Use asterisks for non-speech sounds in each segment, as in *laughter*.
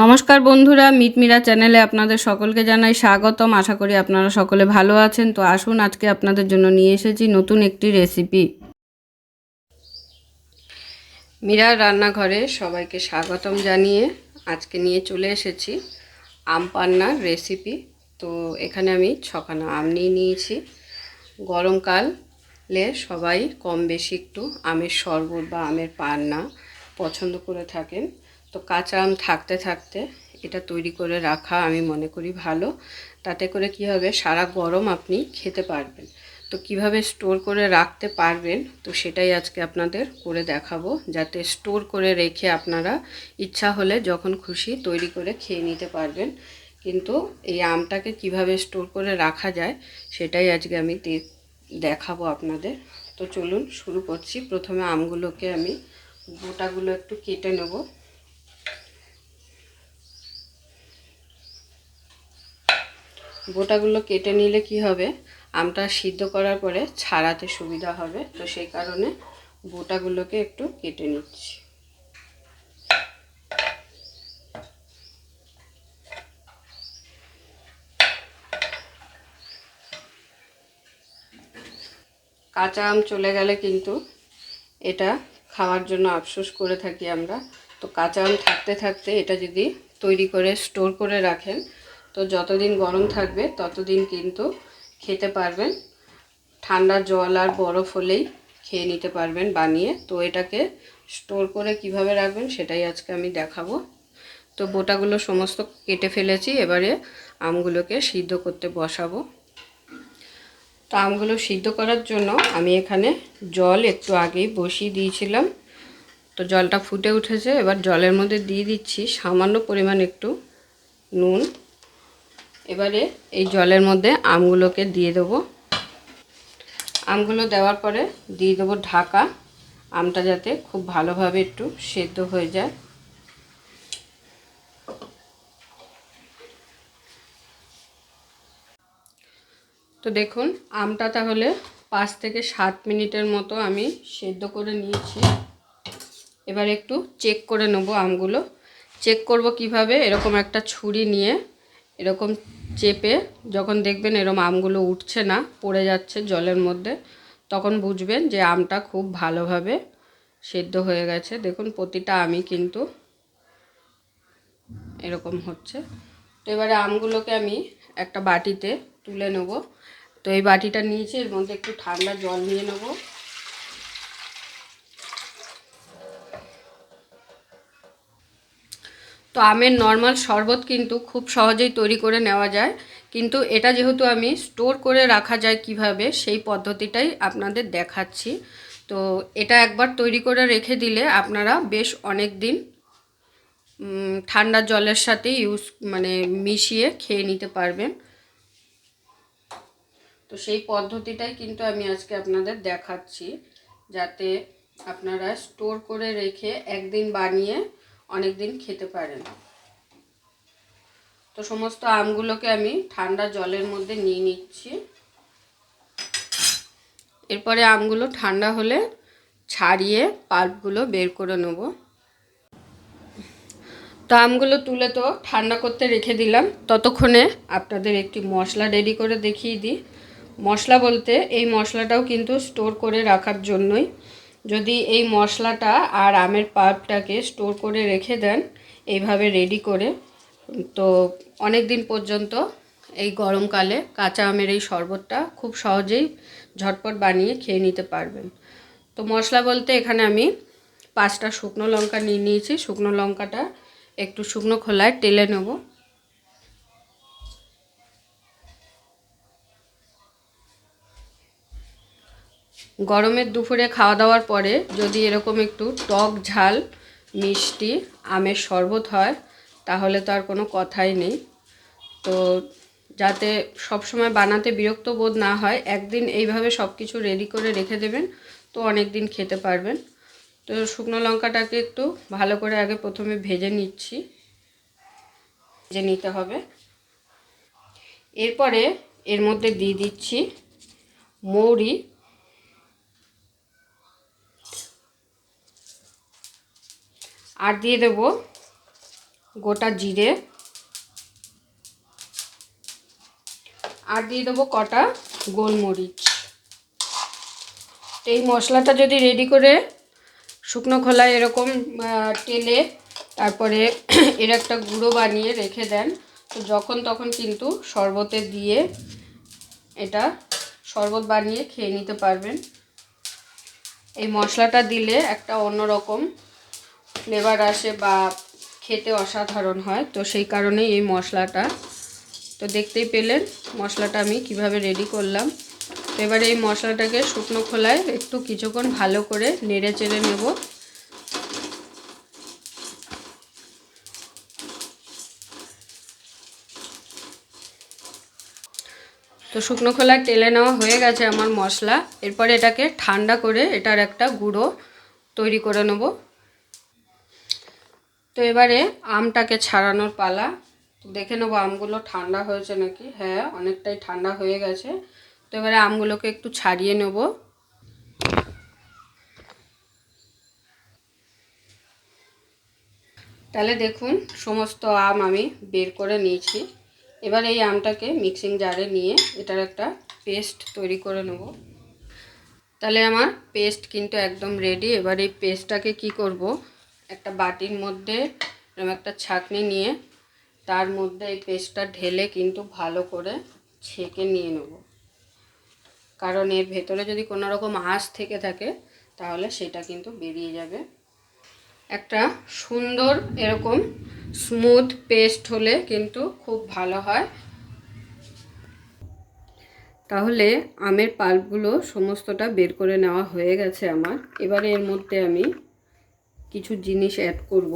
নমস্কার বন্ধুরা মিটমিরা চ্যানেলে আপনাদের সকলকে জানাই স্বাগতম। আশা করি আপনারা সকলে ভালো আছেন। তো আসুন, আজকে আপনাদের জন্য নিয়ে এসেছি নতুন একটি রেসিপি মীরার রান্নাঘরে সবাইকে স্বাগতম জানিয়ে আজকে নিয়ে চলে এসেছি আম পান্নার রেসিপি তো এখানে আমি ছখানা আম নিয়ে নিয়েছি। গরমকালে সবাই কম বেশি একটু আমের শরবত বা আমের পান্না পছন্দ করে থাকেন। তো কাঁচা আম থাকতে থাকতে এটা তৈরি করে রাখা আমি মনে করি ভালো। তাতে করে কি হবে? সারা গরম আপনি খেতে পারবেন। তো কীভাবে স্টোর করে রাখতে পারবেন? তো সেটাই আজকে আপনাদের করে দেখাবো। যাতে স্টোর করে রেখে আপনারা ইচ্ছা হলে যখন খুশি তৈরি করে খেয়ে নিতে পারবেন। কিন্তু এই আমটাকে কীভাবে স্টোর করে রাখা যায় সেটাই আজকে আমি দেখাবো আপনাদের। তো চলুন শুরু করছি। প্রথমে আমগুলোকে আমি গোটাগুলো একটু কেটে নেব। গোটাগুলো কেটে নিলে কি হবে? আমটা সিদ্ধ করার পরে ছাড়াতে সুবিধা হবে। তো সেই কারণে গোটাগুলোকে একটু কেটে নিচ্ছি। কাঁচা আম চলে গেলে কিন্তু এটা খাওয়ার জন্য আফসোস করে থাকি আমরা। তো কাঁচা আম থাকতে থাকতে এটা যদি তৈরি করে স্টোর করে রাখেন, তো যতদিন গরম থাকবে ততদিন কিন্তু খেতে পারবেন। ঠান্ডা জল আর বরফ হলেই খেয়ে নিতে পারবেন বানিয়ে। তো এটাকে স্টোর করে কীভাবে রাখবেন সেটাই আজকে আমি দেখাবো। তো বোটাগুলো সমস্ত কেটে ফেলেছি, এবারে আমগুলোকে সিদ্ধ করতে বসাবো। তো আমগুলো সিদ্ধ করার জন্য আমি এখানে জল একটু আগেই বসিয়ে দিয়েছিলাম। তো জলটা ফুটে উঠেছে। এবার জলের মধ্যে দিয়ে দিচ্ছি সামান্য পরিমাণ একটু নুন। এবারে এই জলের মধ্যে আমগুলোকে দিয়ে দেবো। আমগুলো দেওয়ার পরে দিয়ে দেবো ঢাকা। আমটা যাতে খুব ভালোভাবে একটু সেদ্ধ হয়ে যায়। তো দেখুন, আমটা তাহলে পাঁচ থেকে সাত মিনিটের মতো আমি সেদ্ধ করে নিয়েছি। এবার একটু চেক করে নেব আমগুলো। চেক করব কীভাবে, এরকম একটা ছুরি নিয়ে এরকম চেপে যখন দেখবেন এরকম আমগুলো উঠছে না, পড়ে যাচ্ছে জলের মধ্যে, তখন বুঝবেন যে আমটা খুব ভালোভাবে সেদ্ধ হয়ে গেছে। দেখুন, প্রতিটা আমি কিন্তু এরকম হচ্ছে। তো এবারে আমগুলোকে আমি একটা বাটিতে তুলে নেব। তো এই বাটিটা নিয়েছি, এর মধ্যে একটু ঠান্ডা জল নিয়ে নেব। তো আমের নর্মাল শরবত কিন্তু খুব সহজেই তৈরি করে নেওয়া যায়। কিন্তু এটা যেহেতু আমি স্টোর করে রাখা যায় কীভাবে, সেই পদ্ধতিটাই আপনাদের দেখাচ্ছি। তো এটা একবার তৈরি করে রেখে দিলে আপনারা বেশ অনেক দিন ঠান্ডা জলের সাথে ইউজ মানে মিশিয়ে খেয়ে নিতে পারবেন। তো সেই পদ্ধতিটাই কিন্তু আমি আজকে আপনাদের দেখাচ্ছি যাতে আপনারা স্টোর করে রেখে একদিন বানিয়ে অনেক দিন খেতে পারেন। তো সমস্ত আমগুলোকে আমি ঠান্ডা জলের মধ্যে নিয়ে নিচ্ছি। এরপরে আমগুলো ঠান্ডা হলে ছাড়িয়ে পাল্পগুলো বের করে নেব। তো আমগুলো তুলে তো ঠান্ডা করতে রেখে দিলাম। ততক্ষণে আপনাদের একটি মশলা রেডি করে দেখিয়ে দিই। মশলা বলতে এই মশলাটাও কিন্তু স্টোর করে রাখার জন্যই। যদি এই মশলাটা আর আমের পাল্পটাকে স্টোর করে রেখে দেন, এইভাবে রেডি করে, তো অনেক দিন পর্যন্ত এই গরমকালে কাঁচা আমের এই শরবতটা খুব সহজেই ঝটপট বানিয়ে খেয়ে নিতে পারবেন। তো মশলা বলতে এখানে আমি পাঁচটা শুকনো লঙ্কা নিয়ে নিয়েছি। শুকনো লঙ্কাটা একটু শুকনো খোলায় টেলে নেব। গরমের দুপুরে খাওয়া দাওয়ার পরে যদি এরকম একটু টক ঝাল, মিষ্টি, আমের শরবত হয়, তাহলে তো আর কোনো কথাই নেই। তো যাতে সব সময় বানাতে বিরক্ত বোধ না হয়, একদিন এইভাবে সব কিছু রেডি করে রেখে দেবেন, তো অনেক দিন খেতে পারবেন। তো শুকনো লঙ্কাটাকে একটু ভালো করে আগে প্রথমে ভেজে নিচ্ছি। ভেজে নিতে হবে। এরপরে এর মধ্যে দিয়ে দিচ্ছি মৌরি আর দিয়ে দেব গোটা জিরে। আর দিয়ে দেবো কটা গোলমরিচ। এই মশলাটা যদি রেডি করে শুকনো খোলায় এরকম তেলে তারপরে *clears throat* এর একটা গুঁড়ো বানিয়ে রেখে দেন। তো যখন তখন কিন্তু শরবতে দিয়ে এটা শরবত বানিয়ে খেয়ে নিতে পারবেন। এই মশলাটা দিলে একটা অন্যরকম ফ্লেভার আসে বা খেতে অসাধারণ হয়, তো সেই কারণেই এই মশলাটা। তো দেখতেই পেলেন, মশলাটা আমি কীভাবে রেডি করলাম। তো এবারে এই মশলাটাকে শুকনো খোলায় একটু কিছুক্ষণ ভালো করে নেড়ে চেড়ে নেব। তো শুকনো খোলায় টেলে নেওয়া হয়ে গেছে আমার মশলা। এরপরে এটাকে ঠান্ডা করে এটার একটা গুঁড়ো তৈরি করে নেব। তো এবারে আমটাকে ছাড়ানোর পালা। দেখে নেব আমগুলো ঠান্ডা হয়েছে নাকি? হ্যাঁ অনেকটাই ঠান্ডা হয়ে গেছে। তো এবারে আমগুলোকে একটু ছাড়িয়ে নেব। তাহলে দেখুন, সমস্ত আম আমি বের করে নিয়েছি। এবার এই আমটাকে মিক্সিং জারে নিয়ে এটার একটা পেস্ট তৈরি করে নেব। তাহলে আমার পেস্ট কিন্তু একদম রেডি এবার এই পেস্টটাকে কি করব? একটা বাটির মধ্যে, এরকম একটা ছাঁকনি নিয়ে তার মধ্যে এই পেস্টটা ঢেলে কিন্তু ভালো করে ছেঁকে নিয়ে নেব। কারণ এর ভেতরে যদি কোনো রকম আঁশ থেকে থাকে, তাহলে সেটা কিন্তু বেরিয়ে যাবে। একটা সুন্দর এরকম স্মুথ পেস্ট হলে কিন্তু খুব ভালো হয়। তাহলে আমের পাল্পগুলো সমস্তটা বের করে নেওয়া হয়ে গেছে আমার। এবারে এর মধ্যে আমি কিছু জিনিস অ্যাড করব।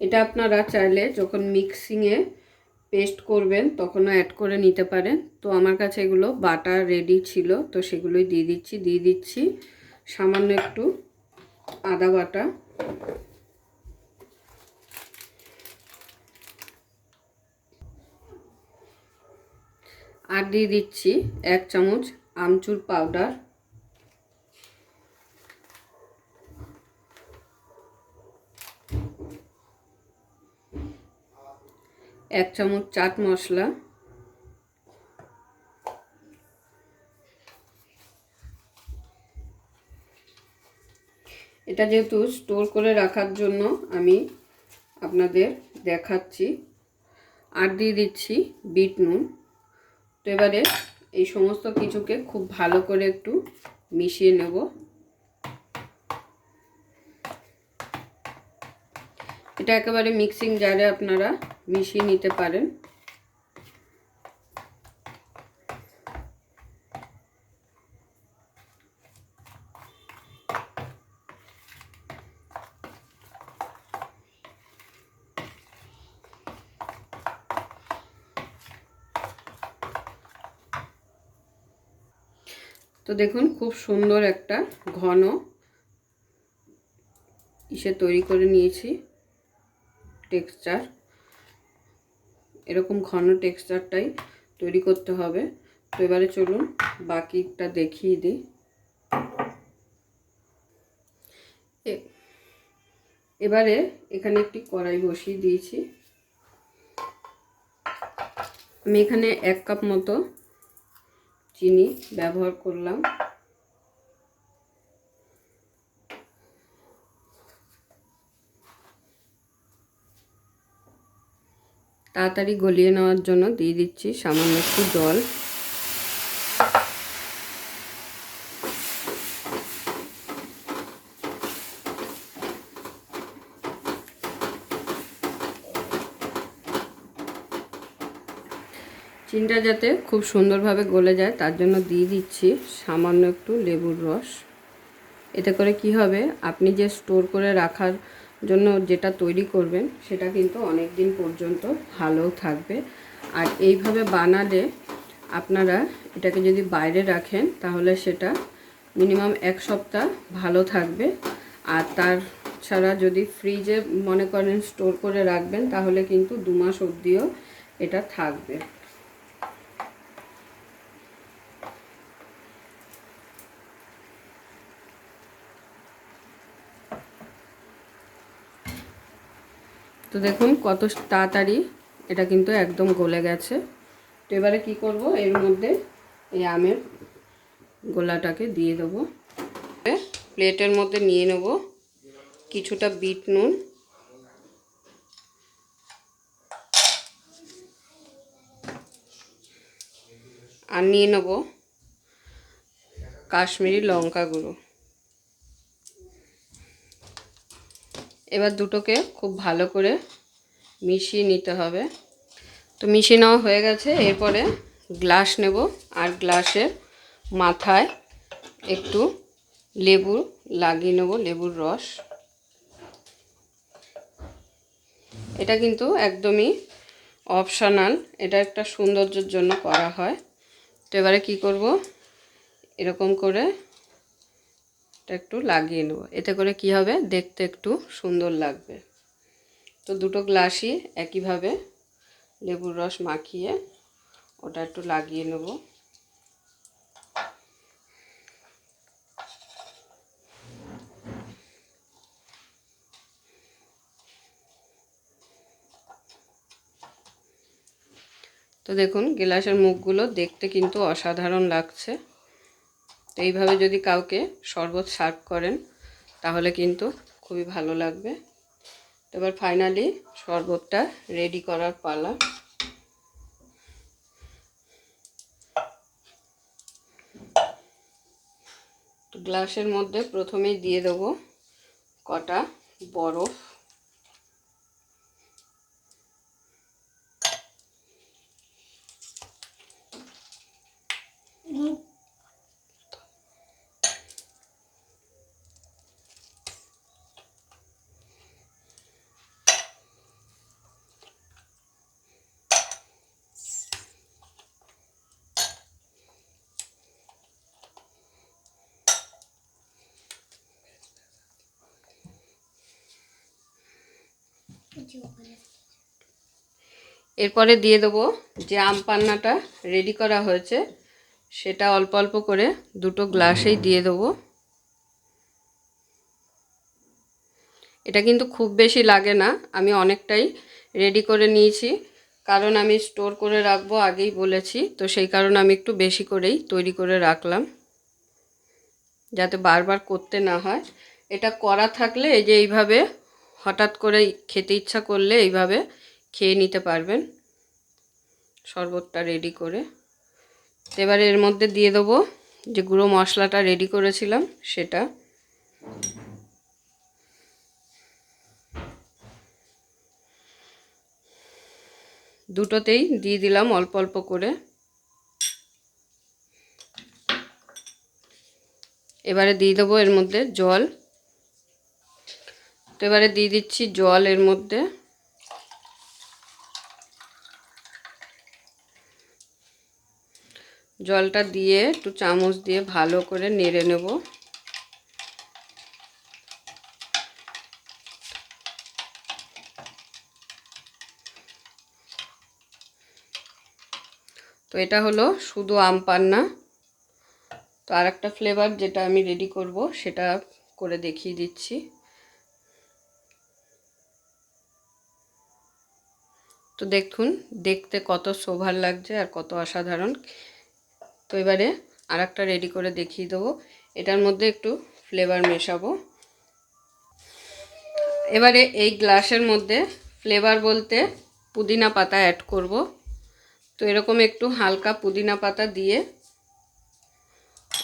এটা আপনারা চাইলে যখন মিক্সিংয়ে পেস্ট করবেন, তখনও অ্যাড করে নিতে পারেন। তো আমার কাছে এগুলো বাটা রেডি ছিল, তো সেগুলোই দিয়ে দিচ্ছি দিয়ে দিচ্ছি সামান্য একটু আদা বাটা। আর দিয়ে দিচ্ছি এক চামচ আমচুর পাউডার এক চামচ চাট মশলা। এটা যেহেতু স্টোর করে রাখার জন্য আমি আপনাদের দেখাচ্ছি। আর দিয়ে দিচ্ছি বিট নুন। তো এবারে এই সমস্ত কিছুকে খুব ভালো করে একটু মিশিয়ে নেব। এটা একেবারে মিক্সিং জারে আপনারা মিশিয়ে নিতে পারেন। তো দেখুন, খুব সুন্দর একটা ঘন ইসে তৈরি করে নিয়েছি। টেক্সচার। এরকম ঘন টেক্সচারটাই তৈরি করতে হবে। তো এবারে চলুন বাকিটা দেখিয়ে দিই। এবারে এখানে একটি কড়াই বসিয়ে দিয়েছি। আমি এখানে এক কাপ মতো চিনি ব্যবহার করলাম। তাড়াতাড়ি গলিয়ে নেওয়ার জন্য দিয়ে দিচ্ছি সামান্য একটু জল। চিনটা যাতে খুব সুন্দরভাবে গলে যায়, তার জন্য দিয়ে দিচ্ছি সামান্য একটু লেবুর রস। এতে করে কি হবে? আপনি যে স্টোর করে রাখার জন্য যেটা তৈরি করবেন, সেটা কিন্তু অনেক দিন পর্যন্ত ভালো থাকবে। আর এইভাবে বানালে আপনারা এটাকে যদি বাইরে রাখেন, তাহলে সেটা মিনিমাম এক সপ্তাহ ভালো থাকবে। আর তার ছাড়া যদি ফ্রিজে মনে করেন স্টোর করে রাখবেন, তাহলে কিন্তু দু মাস অবধিও এটা থাকবে। তো দেখুন কত তাড়াতাড়ি এটা কিন্তু একদম গলে গেছে। তো এবারে কি করব? এর মধ্যে এই আমের গোলাটাকে দিয়ে দেবো। প্লেটের মধ্যে নিয়ে নেব কিছুটা বিট নুন। আর নিয়ে নেব কাশ্মীরি লঙ্কা গুঁড়ো। এবার দুটোকে খুব ভালো করে মিশিয়ে নিতে হবে। তো মিশিয়ে নেওয়া হয়ে গেছে, এরপরে গ্লাস নেব আর গ্লাসের মাথায় একটু লেবু লাগিয়ে নেব, লেবুর রস। এটা কিন্তু একদমই অপশনাল এটা একটা সৌন্দর্যের জন্য করা হয়। তো এবারে কি করব? এরকম করে একটু লাগিয়ে নেব। এতে করে কি হবে? দেখতে একটু সুন্দর লাগবে। তো দুটো গ্লাসই একইভাবে লেবুর রস মাখিয়ে ওটা একটু লাগিয়ে নেব। তো দেখুন, গ্লাসের মুখগুলো দেখতে কিন্তু অসাধারণ লাগছে। তো এইভাবে যদি কাউকে শরবত সার্ভ করেন, তাহলে কিন্তু খুবই ভালো লাগবে। এবার ফাইনালি শরবতটা রেডি করার পালা। গ্লাসের মধ্যে প্রথমেই দিয়ে দেবো কটা বরফ। এরপরে দিয়ে দেবো যে আম পান্নাটা রেডি করা হয়েছে, সেটা অল্প অল্প করে দুটো গ্লাসেই দিয়ে দেবো। এটা কিন্তু খুব বেশি লাগে না, আমি অনেকটাই রেডি করে নিয়েছি। কারণ আমি স্টোর করে রাখব আগেই বলেছি, তো সেই কারণে আমি একটু বেশি করেই তৈরি করে রাখলাম। যাতে বারবার করতে না হয়। এটা করা থাকলে এই যে এইভাবে হঠাৎ করে খেতে ইচ্ছা করলে এইভাবে খেয়ে নিতে পারবেন। শরবতটা রেডি করে। এবারে এর মধ্যে দিয়ে দেবো যে গুঁড়ো মশলাটা রেডি করেছিলাম সেটা। দুটোতেই দিয়ে দিলাম অল্প অল্প করে। এবারে দিয়ে দেবো এর মধ্যে জল। তো এবারে দিয়ে দিচ্ছি জল এর মধ্যে। জলটা দিয়ে একটু চামচ দিয়ে ভালো করে নেড়ে নেব। তো এটা হলো শুধু আম পান্না তো আর একটা ফ্লেভার যেটা আমি রেডি করব সেটা করে দেখিয়ে দিচ্ছি। তো দেখুন, দেখতে কত শোভার লাগছে আর কত অসাধারণ। তো এবারে আর একটা রেডি করে দেখিয়ে দেবো। এটার মধ্যে একটু ফ্লেভার মেশাবো। এবারে এই গ্লাসের মধ্যে ফ্লেভার বলতে পুদিনা পাতা অ্যাড করব। তো এরকম একটু হালকা পুদিনা পাতা দিয়ে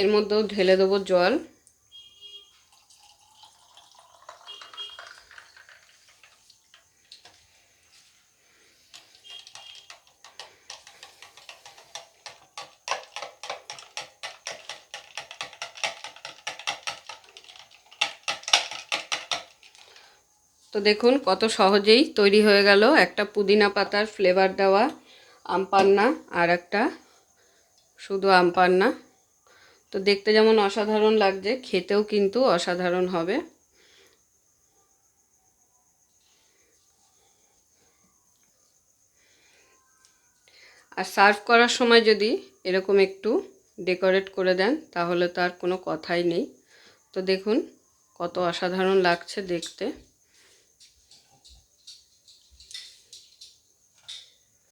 এর মধ্যেও ঢেলে দেবো জল। দেখুন, কত সহজেই তৈরি হয়ে গেল। একটা পুদিনা পাতার ফ্লেভার দেওয়া আম পান্না আর একটা শুধু আম পান্না। তো দেখতে যেমন অসাধারণ লাগছে, খেতেও কিন্তু অসাধারণ হবে। আর সার্ভ করার সময় যদি এরকম একটু ডেকোরেট করে দেন, তাহলে তো আর কোনো কথাই নেই। তো দেখুন, কত অসাধারণ লাগছে দেখতে।